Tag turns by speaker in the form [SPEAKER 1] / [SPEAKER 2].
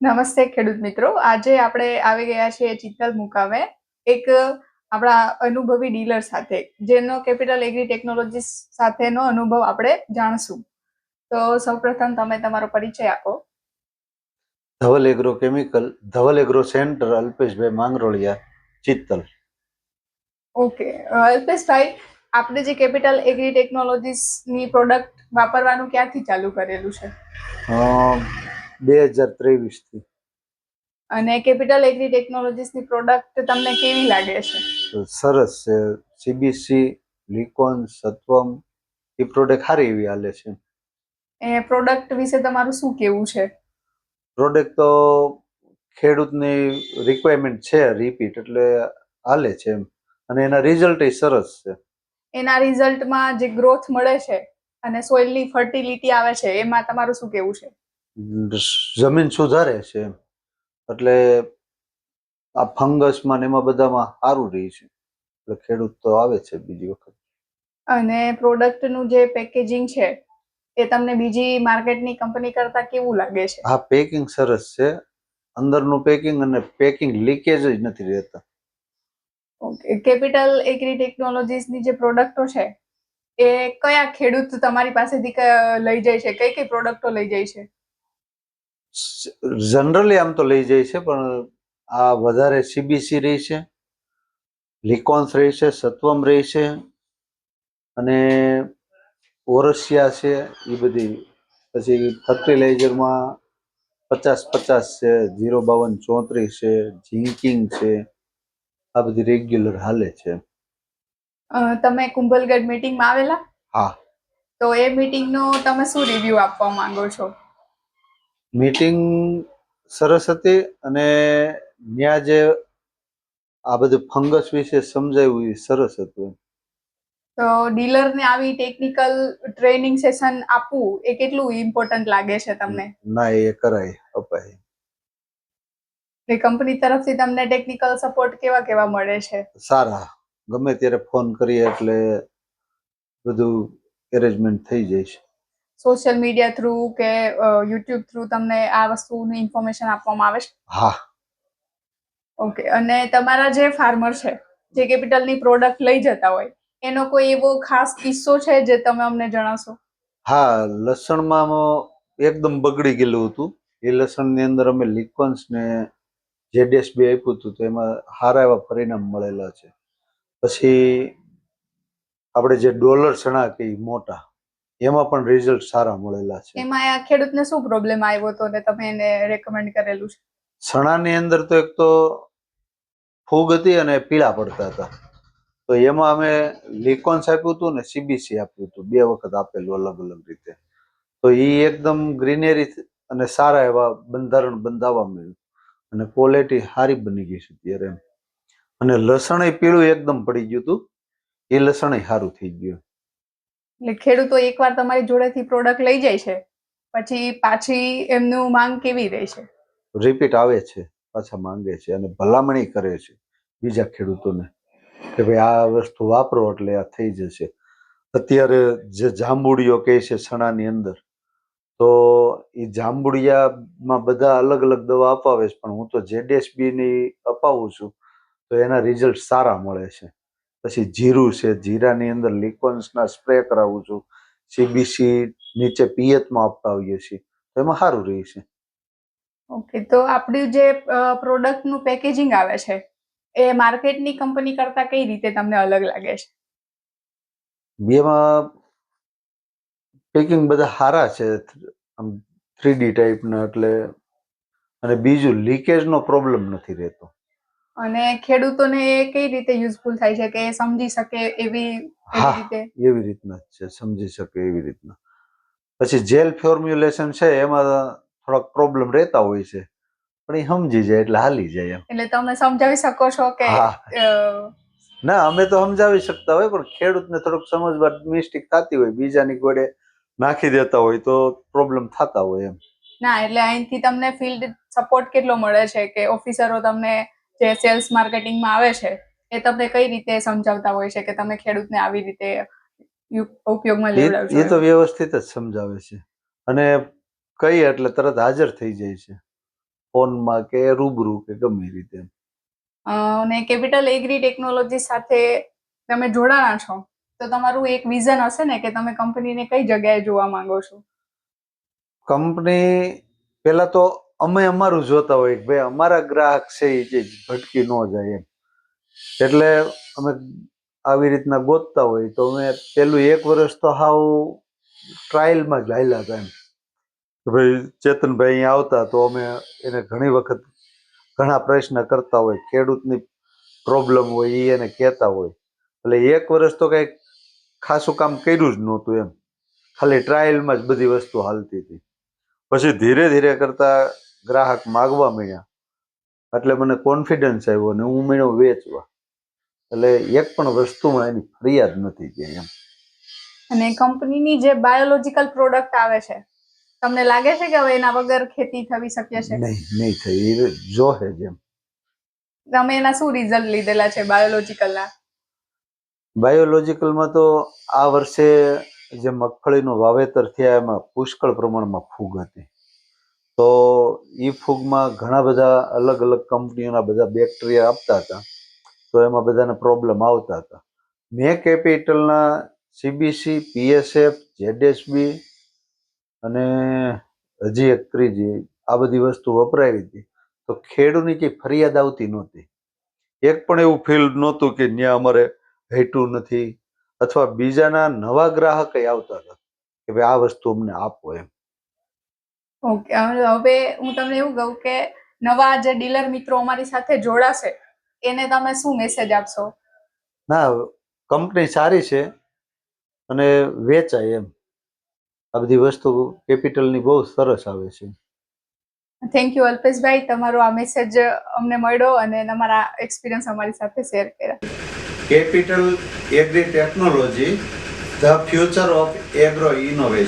[SPEAKER 1] નમસ્તે ખેડૂત મિત્રો. આજે આપણે આવી ગયા છીએ ચિત્તલ મુકામે એક આપણા અનુભવી ડીલર સાથે જેનો કેપિટલ એગ્રી ટેકનોલોજીસ સાથેનો અનુભવ આપણે જાણશું. તો સૌપ્રથમ તમે તમારો પરિચય આપો.
[SPEAKER 2] Dhaval agro chemical Dhaval agro centre અલ્પેશભાઈ માંગરોળિયા ચિત્તલ.
[SPEAKER 1] ઓકે અલ્પેશભાઈ આપણે જે કેપિટલ એગ્રી ટેકનોલોજીસની પ્રોડક્ટ વાપરવાનું ક્યાંથી ચાલુ કરેલું છે?
[SPEAKER 2] બે હજાર ત્રેવીસથી.
[SPEAKER 1] અને કેપિટલ એગ્રી ટેકનોલોજીસની પ્રોડક્ટ તમને કેવી લાગે છે?
[SPEAKER 2] સરસ છે. સીબીસી લિકોન સત્વમ એ પ્રોડક્ટ સારી એવી હાલે છે.
[SPEAKER 1] એ પ્રોડક્ટ વિશે તમારું શું કેવું છે?
[SPEAKER 2] પ્રોડક્ટ તો ખેડૂતની રિક્વાયરમેન્ટ છે રિપીટ એટલે હાલે છે એમ. અને એના રિઝલ્ટ એ સરસ છે.
[SPEAKER 1] એના રિઝલ્ટમાં જે ગ્રોથ મળે છે અને સોઇલની ફર્ટિલિટી આવે છે એમાં તમારું શું કેવું છે?
[SPEAKER 2] જમીન સુધારે છે એમ. એટલે આ ફંગસમાં ને એમાં બધામાં સારું રહે છે. એટલે ખેડૂત તો આવે છે બીજી વખત.
[SPEAKER 1] અને પ્રોડક્ટનું જે પેકેજિંગ છે એ તમને બીજી માર્કેટની કંપની કરતા કેવું લાગે છે?
[SPEAKER 2] હા પેકિંગ સરસ છે. અંદરનું પેકિંગ અને પેકિંગ લીકેજ જ નથી રહેતા.
[SPEAKER 1] ઓકે કેપિટલ એગ્રી ટેકનોલોજીસની જે પ્રોડક્ટો છે એ કયા ખેડૂત તમારી પાસેથી લઈ જાય છે? કઈ કઈ પ્રોડક્ટો લઈ જાય છે?
[SPEAKER 2] જનરલી આમ તો લઈ જાય છે પણ આ વધારે સીબીસી રહી છે લિકોન્સ રહી છે સત્વમ રહી છે અને ઓરસિયા છે એ બધી. પછી ફર્ટિલાઇઝરમાં પચાસ પચાસ છે જીરો બાવન ચોત્રીસ છે ઝિંકિંગ છે આ બધી રેગ્યુલર હાલે છે.
[SPEAKER 1] તમે કુંભલગઢ મીટિંગમાં આવેલા?
[SPEAKER 2] હા.
[SPEAKER 1] તો એ મીટિંગનો તમે શું રિવ્યુ આપવા માંગો છો?
[SPEAKER 2] મીટિંગ સરસ હતી અને ત્યાં જે આ બધું ફંગસ વિશે સમજાવ્યું એ સરસ હતું
[SPEAKER 1] તો ડીલરને આવી ટેકનિકલ ટ્રેનિંગ સેશન આપવું એ કેટલું ઇમ્પોર્ટન્ટ લાગે છે તમને?
[SPEAKER 2] ના એ કરાય અપાય.
[SPEAKER 1] એ કંપની તરફથી તમને ટેકનિકલ સપોર્ટ કેવા કેવા મળે છે?
[SPEAKER 2] સારા. ગમે ત્યારે ફોન કરીએ એટલે બધું એરેન્જમેન્ટ થઈ જાય છે.
[SPEAKER 1] સોશિયલ મીડિયા થ્રુ કે યુટ્યુબ થ્રુ તમને આ વસ્તુની ઇન્ફોર્મેશન આપવામાં આવે છે?
[SPEAKER 2] હા.
[SPEAKER 1] ઓકે અને તમારા જે ફાર્મર છે જે કેપિટલની પ્રોડક્ટ લઈ જતા હોય એનો કોઈ એવો ખાસ કિસ્સો છે જે તમે અમને જણાવશો?
[SPEAKER 2] હા લસણમાં એકદમ બગડી ગયેલું હતું. એ લસણની અંદર અમે લિક્વન્સ ને જેડેસ બી આપ્યું હતું તો એમાં સારા એવા પરિણામ મળેલા છે. પછી આપણે જે ડોલર ચણા કહીએ મોટા એમાં પણ રિઝલ્ટ સારા મળેલા છે.
[SPEAKER 1] એમાં આ ખેડૂતને શું પ્રોબ્લેમ આવ્યો હતો ને તમે એને રેકમેન્ડ કરેલું છે?
[SPEAKER 2] સણાની અંદર તો એક તો ફૂગ હતી અને પીળા પડતા હતા. તો એમાં અમે લિકોન્સ આપ્યું હતું ને સીબીસી આપ્યું હતું. બે વખત આપેલું અલગ અલગ રીતે. તો એ એકદમ ગ્રીનરી અને સારા એવા બંધારણ બંધાવા મળ્યું. અને ક્વોલિટી સારી બની ગઈ છે ત્યારે એમ. અને લસણ પીળું એકદમ પડી ગયું હતું. એ લસણ સારું થઈ ગયું.
[SPEAKER 1] એટલે ખેડૂતો એકવાર તમારી જોડેથી પ્રોડક્ટ લઈ જાય છે, પછી પાછી એમનું માંગ કેવી રહે છે?
[SPEAKER 2] રિપીટ આવે છે, પાછા માંગે છે અને ભલામણી કરે છે બીજા ખેડૂતોને કે ભાઈ આ વસ્તુ વાપરો એટલે આ થઈ જશે. અત્યારે જે જાંબુડીઓ કહે છે સણાની અંદર, તો એ જાંબુડિયામાં બધા અલગ અલગ દવા અપાવે છે, પણ હું તો જેડેસબી ની અપાવું છું, તો એના રિઝલ્ટ સારા મળે છે. પછી જીરું છે જીરાની અંદર લિક્વન્સના સ્પ્રે કરાવું છું સીબીસી નીચે પિયતમાં અપાવીએ છીએ તો એમાં સારું રહે છે.
[SPEAKER 1] ઓકે તો આપણું જે પ્રોડક્ટનું પેકેજિંગ આવે છે એ માર્કેટની કંપની કરતા કઈ રીતે તમને અલગ લાગે છે?
[SPEAKER 2] બેમાં પેકિંગ બધા સારા છે આમ થ્રી ડી ટાઈપના એટલે અને બીજું લીકેજનો પ્રોબ્લેમ નથી રહેતો.
[SPEAKER 1] અને ખેડૂતોને એ કઈ રીતે યુઝફુલ થાય છે કે એ સમજી શકે એવી
[SPEAKER 2] હા.
[SPEAKER 1] રીતે?
[SPEAKER 2] એવી રીતના છે સમજી શકે એવી રીતના. પછી જેલ ફોર્મ્યુલેશન છે એમાં થોડાક પ્રોબ્લેમ રહેતા હોય છે પણ એ સમજી જાય એટલે હાલી જાય એમ.
[SPEAKER 1] એટલે તમે સમજાવી શકો છો કે
[SPEAKER 2] ના અમે તો સમજાવી શકતા હોય પણ ખેડૂતને થોડુંક સમજવા મિસ્ટેક થતી હોય બીજાની ગોળે નાખી દેતા હોય તો પ્રોબ્લેમ થતા હોય એમ.
[SPEAKER 1] ના એટલે અહીંથી તમને ફિલ્ડ સપોર્ટ કેટલો મળે છે? કે ઓફિસરો તમને જે સેલ્સ માર્કેટિંગમાં આવે છે એ તમને કઈ રીતે સમજાવતા હોય છે કે તમે ખેડૂતને આવી રીતે ઉપયોગમાં
[SPEAKER 2] એ
[SPEAKER 1] લેવડાવજો
[SPEAKER 2] એ તો વ્યવસ્થિત જ સમજાવે છે. અને કઈ એટલે તરત હાજર થઈ જાય છે. ફોનમાં કે રૂબરૂ કે ગમે રીતે
[SPEAKER 1] અને કેપિટલ એગ્રી ટેકનોલોજી સાથે તમે જોડાણા છો તો તમારું એક વિઝન હશે ને કે તમે કંપનીને કઈ જગ્યાએ જોવા માંગો છો?
[SPEAKER 2] કંપની પહેલા તો અમે અમારું જોતા હોય કે ભાઈ અમારા ગ્રાહક છે એ જે ભટકી ન જાય એમ. એટલે અમે આવી રીતના ગોતતા હોય તો અમે પેલું એક વર્ષ તો હાવ ટ્રાયલમાં જ લાયેલા હતા એમ. કે ભાઈ ચેતનભાઈ અહીંયા આવતા તો અમે એને ઘણી વખત ઘણા પ્રશ્ન કરતા હોય, ખેડૂતની પ્રોબ્લેમ હોય એ એને કહેતા હોય. એટલે એક વર્ષ તો કંઈક ખાસું કામ કર્યું જ નહોતું એમ. ખાલી ટ્રાયલમાં જ બધી વસ્તુ હાલતી હતી. પછી ધીરે ધીરે કરતા ગ્રાહક માગવા માંડ્યા. એટલે મને કોન્ફિડન્સ આવ્યો ને હું માંડ્યો વેચવા. એટલે એક પણ વસ્તુમાં એની ફરિયાદ નથી કે એમ.
[SPEAKER 1] અને કંપનીની જે બાયોલોજીકલ પ્રોડક્ટ આવે છે તમને લાગે છે કે હવે એના વગર ખેતી થવી શક્ય છે?
[SPEAKER 2] નહીં નહીં થઈ. એ જોહે જેમ
[SPEAKER 1] તમે એના શું રિઝલ્ટ લીધેલા છે બાયોલોજીકલના
[SPEAKER 2] બાયોલોજીકલમાં તો આ વર્ષે જે મગફળીનું વાવેતર થયા એમાં પુષ્કળ પ્રમાણમાં ફૂગ હતી. તો એ ફૂગમાં ઘણા બધા અલગ અલગ કંપનીઓના બધા બેક્ટેરિયા આપતા હતા. તો એમાં બધાને પ્રોબ્લેમ આવતા હતા. મેં કેપિટલના સીબીસી પીએસએફ જેડએસબી અને હજી એક ત્રીજી આ બધી વસ્તુ વપરાવી હતી. તો ખેડૂની કંઈ ફરિયાદ આવતી નહોતી. એક પણ એવું ફીલ નહોતું કે ત્યાં અમારે હેઠું નથી. અથવા બીજાના નવા ગ્રાહક આવતા હતા કે ભાઈ આ વસ્તુ અમને આપો એમ.
[SPEAKER 1] ઓકે હવે હું તમને એવું કહું કે નવા જે ડીલર મિત્રો અમારી સાથે જોડાશે એને તમે શું મેસેજ આપશો?
[SPEAKER 2] ના કંપની સારી છે અને વેચાય એમ. આ બધી વસ્તુ કેપિટલની બહુ સરસ આવે છે.
[SPEAKER 1] થેન્ક યુ અલ્પેશભાઈ. તમારો આ મેસેજ અમને મળ્યો અને તમારા એક્સપિરિયન્સ અમારી સાથે શેર કર્યા.
[SPEAKER 2] Capital agri technology the future of agro innovation